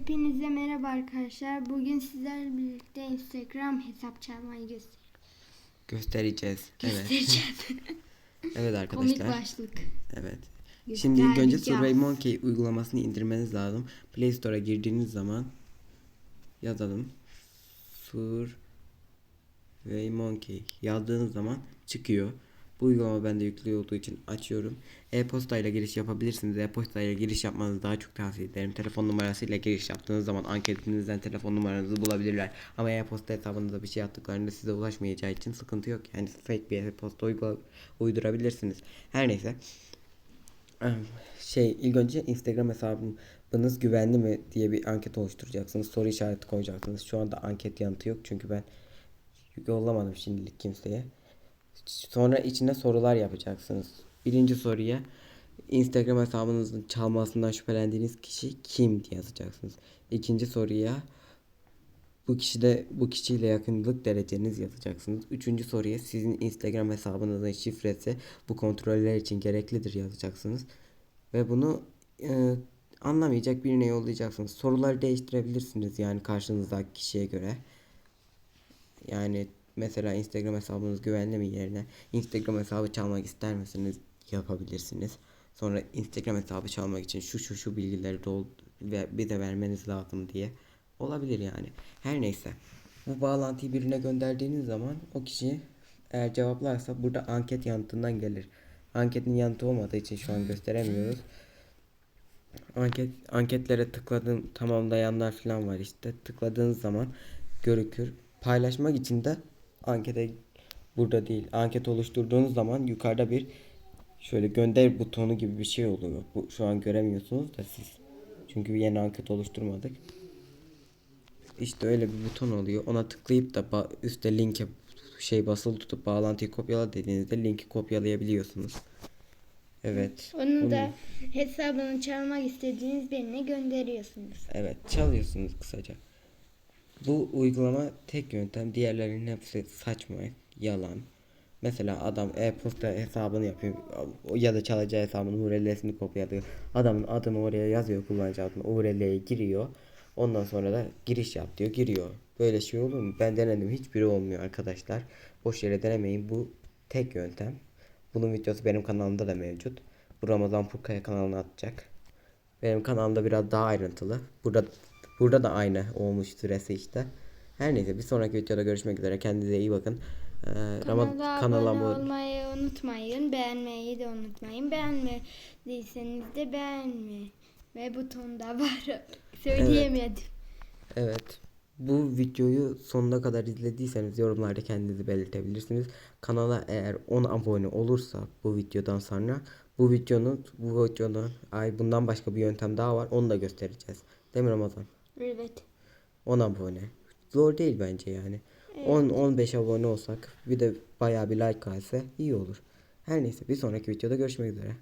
Hepinize merhaba arkadaşlar. Bugün sizlerle birlikte Instagram hesap çalmayı göster Göstereceğiz. Evet. göstereceğiz. Evet Komik arkadaşlar. başlık. Evet. Şimdi ilk önce. Survey Monkey uygulamasını indirmeniz lazım. Play Store'a girdiğiniz zaman yazalım. Survey Monkey yazdığınız zaman çıkıyor. Bu uygulama bende yüklü olduğu için açıyorum. E-posta ile giriş yapabilirsiniz. E-posta ile giriş yapmanızı daha çok tavsiye ederim. Telefon numarasıyla giriş yaptığınız zaman anketinizden telefon numaranızı bulabilirler. Ama e-posta hesabınıza bir şey yaptıklarında size ulaşmayacağı için sıkıntı yok. Yani fake bir e-posta uydurabilirsiniz. Her neyse. Şey ilk önce Instagram hesabınız güvenli mi diye bir anket oluşturacaksınız. Soru işareti koyacaksınız. Şu anda anket yanıtı yok çünkü ben yollamadım şimdilik kimseye. Sonra içine sorular yapacaksınız. Birinci soruya Instagram hesabınızın çalmasından şüphelendiğiniz kişi kim diye yazacaksınız. İkinci soruya bu kişide bu kişiyle yakınlık dereceniz yazacaksınız. Üçüncü soruya sizin Instagram hesabınızın şifresi bu kontroller için gereklidir yazacaksınız. Ve bunu e, anlamayacak birine yollayacaksınız. Soruları değiştirebilirsiniz yani karşınızdaki kişiye göre. Yani mesela Instagram hesabınız güvenli mi yerine Instagram hesabı çalmak ister misiniz yapabilirsiniz. Sonra Instagram hesabı çalmak için şu şu şu bilgileri dol ve bir de vermeniz lazım diye olabilir yani. Her neyse. Bu bağlantıyı birine gönderdiğiniz zaman o kişi eğer cevaplarsa burada anket yanıtından gelir. Anketin yanıtı olmadığı için şu an gösteremiyoruz. Anket anketlere tıkladığım tamamlayanlar falan var işte. Tıkladığınız zaman görükür. Paylaşmak için de ankete burada değil. Anket oluşturduğunuz zaman yukarıda bir şöyle gönder butonu gibi bir şey oluyor. Bu şu an göremiyorsunuz da siz. Çünkü yeni anket oluşturmadık. İşte öyle bir buton oluyor. Ona tıklayıp da üstte linke şey basılı tutup bağlantıyı kopyala dediğinizde linki kopyalayabiliyorsunuz. Evet. Onu da hesabını çalmak istediğiniz birine gönderiyorsunuz. Evet çalıyorsunuz kısaca. Bu uygulama tek yöntem. Diğerlerinin hepsi saçma, yalan. Mesela adam e-posta hesabını yapıyor ya da çalacağı hesabının URL'sini kopyalıyor. Adamın adını oraya yazıyor kullanıcı adını URL'ye giriyor. Ondan sonra da giriş yap diyor giriyor. Böyle şey olur mu? Ben denedim hiçbiri olmuyor arkadaşlar. Boş yere denemeyin. Bu tek yöntem. Bunun videosu benim kanalımda da mevcut. Bu Ramazan Purkaya kanalına atacak. Benim kanalımda biraz daha ayrıntılı. Burada burada da aynı olmuş süresi işte. Her neyse bir sonraki videoda görüşmek üzere. Kendinize iyi bakın. Ee, Kanala, kanala abone olmayı unutmayın. Beğenmeyi de unutmayın. Beğenmediyseniz de beğenme. Ve buton da var. Söyleyemedim. Evet. Bu videoyu sonuna kadar izlediyseniz yorumlarda kendinizi belirtebilirsiniz. Kanala eğer 10 abone olursa bu videodan sonra bu videonun bu videonun ay bundan başka bir yöntem daha var. Onu da göstereceğiz. Değil mi Ramazan? Evet. 10 abone. Zor değil bence yani. 10 15 abone olsak bir de bayağı bir like gelse iyi olur. Her neyse bir sonraki videoda görüşmek üzere.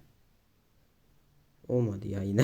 Olmadı ya yine.